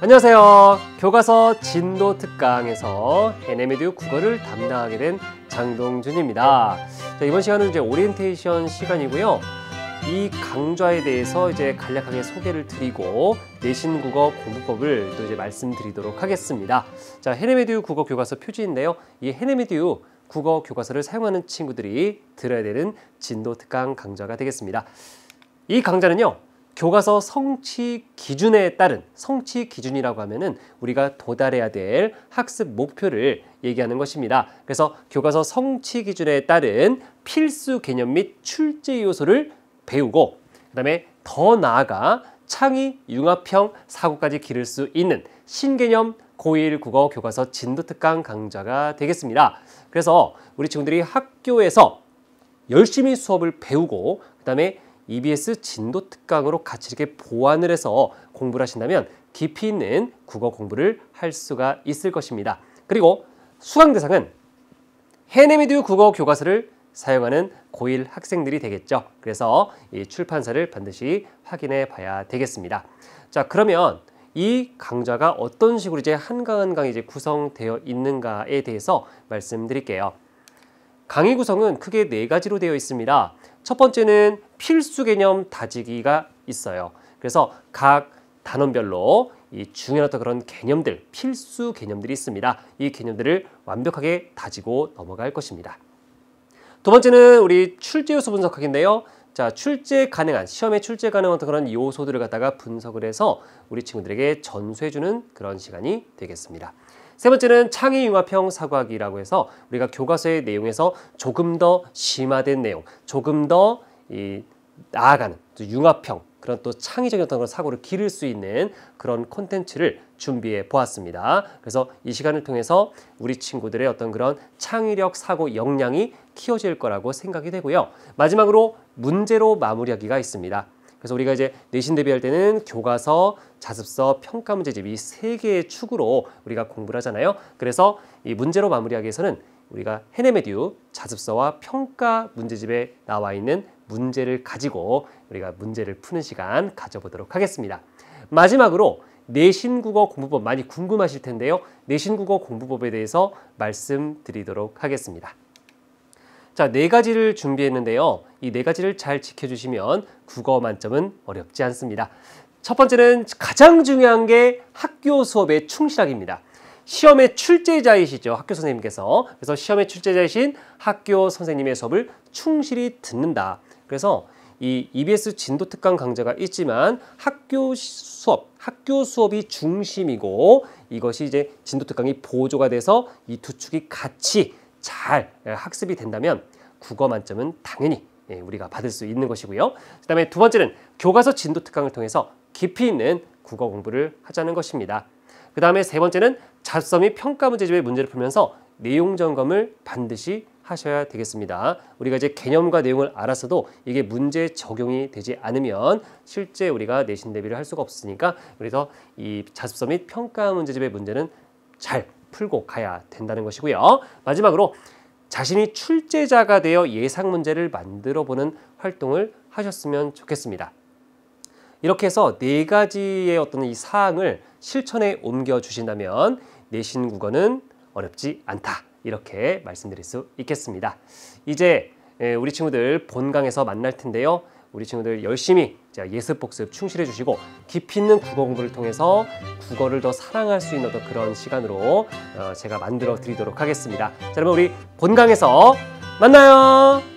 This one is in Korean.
안녕하세요. 교과서 진도 특강에서 NMED 국어를 담당하게 된 장동준입니다. 자, 이번 시간은 이제 오리엔테이션 시간이고요. 이 강좌에 대해서 이제 간략하게 소개를 드리고 내신 국어 공부법을 또 이제 말씀드리도록 하겠습니다. 자, 헤네메듀 국어 교과서 표지인데요. 이 헤네메듀 국어 교과서를 사용하는 친구들이 들어야 되는 진도 특강 강좌가 되겠습니다. 이 강좌는요. 교과서 성취 기준에 따른 성취 기준이라고 하면은 우리가 도달해야 될 학습 목표를 얘기하는 것입니다. 그래서 교과서 성취 기준에 따른 필수 개념 및 출제 요소를 배우고 그다음에 더 나아가 창의, 융합형, 사고까지 기를 수 있는 신개념 고1 국어 교과서 진도 특강 강좌가 되겠습니다. 그래서 우리 친구들이 학교에서 열심히 수업을 배우고 그 다음에 EBS 진도 특강으로 같이 이렇게 보완을 해서 공부를 하신다면 깊이 있는 국어 공부를 할 수가 있을 것입니다. 그리고 수강 대상은 해내미드 국어 교과서를 사용하는 고1 학생들이 되겠죠. 그래서 이 출판사를 반드시 확인해 봐야 되겠습니다. 자, 그러면 이 강좌가 어떤 식으로 이제 한강한강 이제 구성되어 있는가에 대해서 말씀드릴게요. 강의 구성은 크게 네 가지로 되어 있습니다. 첫 번째는 필수 개념 다지기가 있어요. 그래서 각 단원별로 이 중요한 어떤 그런 개념들, 필수 개념들이 있습니다. 이 개념들을 완벽하게 다지고 넘어갈 것입니다. 두 번째는 우리 출제 요소 분석하기인데요. 자, 출제 가능한, 시험에 출제 가능한 그런 요소들을 갖다가 분석을 해서 우리 친구들에게 전수해주는 그런 시간이 되겠습니다. 세 번째는 창의 융합형 사고하기라고 해서 우리가 교과서의 내용에서 조금 더 심화된 내용, 조금 더 이 나아가는 융합형 그런 또 창의적인 어떤 사고를 기를 수 있는 그런 콘텐츠를 준비해 보았습니다. 그래서 이 시간을 통해서 우리 친구들의 어떤 그런 창의력 사고 역량이 키워질 거라고 생각이 되고요. 마지막으로 문제로 마무리하기가 있습니다. 그래서 우리가 이제 내신 대비할 때는 교과서, 자습서, 평가 문제집 이 세 개의 축으로 우리가 공부를 하잖아요. 그래서 이 문제로 마무리하기 위해서는 우리가 헤네메듀 자습서와 평가 문제집에 나와 있는 문제를 가지고 우리가 문제를 푸는 시간 가져보도록 하겠습니다. 마지막으로 내신 국어 공부법 많이 궁금하실 텐데요. 내신 국어 공부법에 대해서 말씀드리도록 하겠습니다. 자, 네 가지를 준비했는데요. 이 네 가지를 잘 지켜주시면 국어 만점은 어렵지 않습니다. 첫 번째는 가장 중요한 게 학교 수업의 충실하기입니다. 시험의 출제자이시죠. 학교 선생님께서. 그래서 시험의 출제자이신 학교 선생님의 수업을 충실히 듣는다. 그래서 이 EBS 진도 특강 강좌가 있지만 학교 수업, 학교 수업이 중심이고 이것이 이제 진도 특강이 보조가 돼서 이 두 축이 같이 잘 예, 학습이 된다면 국어 만점은 당연히 예, 우리가 받을 수 있는 것이고요. 그 다음에 두 번째는 교과서 진도 특강을 통해서 깊이 있는 국어 공부를 하자는 것입니다. 그 다음에 세 번째는 자습서 및 평가 문제집의 문제를 풀면서 내용 점검을 반드시 하셔야 되겠습니다. 우리가 이제 개념과 내용을 알았어도 이게 문제 적용이 되지 않으면 실제 우리가 내신 대비를 할 수가 없으니까 그래서 이 자습서 및 평가 문제집의 문제는 잘 풀고 가야 된다는 것이고요. 마지막으로 자신이 출제자가 되어 예상 문제를 만들어 보는 활동을 하셨으면 좋겠습니다. 이렇게 해서 네 가지의 어떤 이 사항을 실천에 옮겨 주신다면 내신 국어는 어렵지 않다. 이렇게 말씀드릴 수 있겠습니다. 이제 우리 친구들 본강에서 만날 텐데요. 우리 친구들 열심히 예습 복습 충실해 주시고 깊이 있는 국어 공부를 통해서 국어를 더 사랑할 수 있는 어떤 그런 시간으로 어, 제가 만들어 드리도록 하겠습니다. 자, 여러분 우리 본강에서 만나요.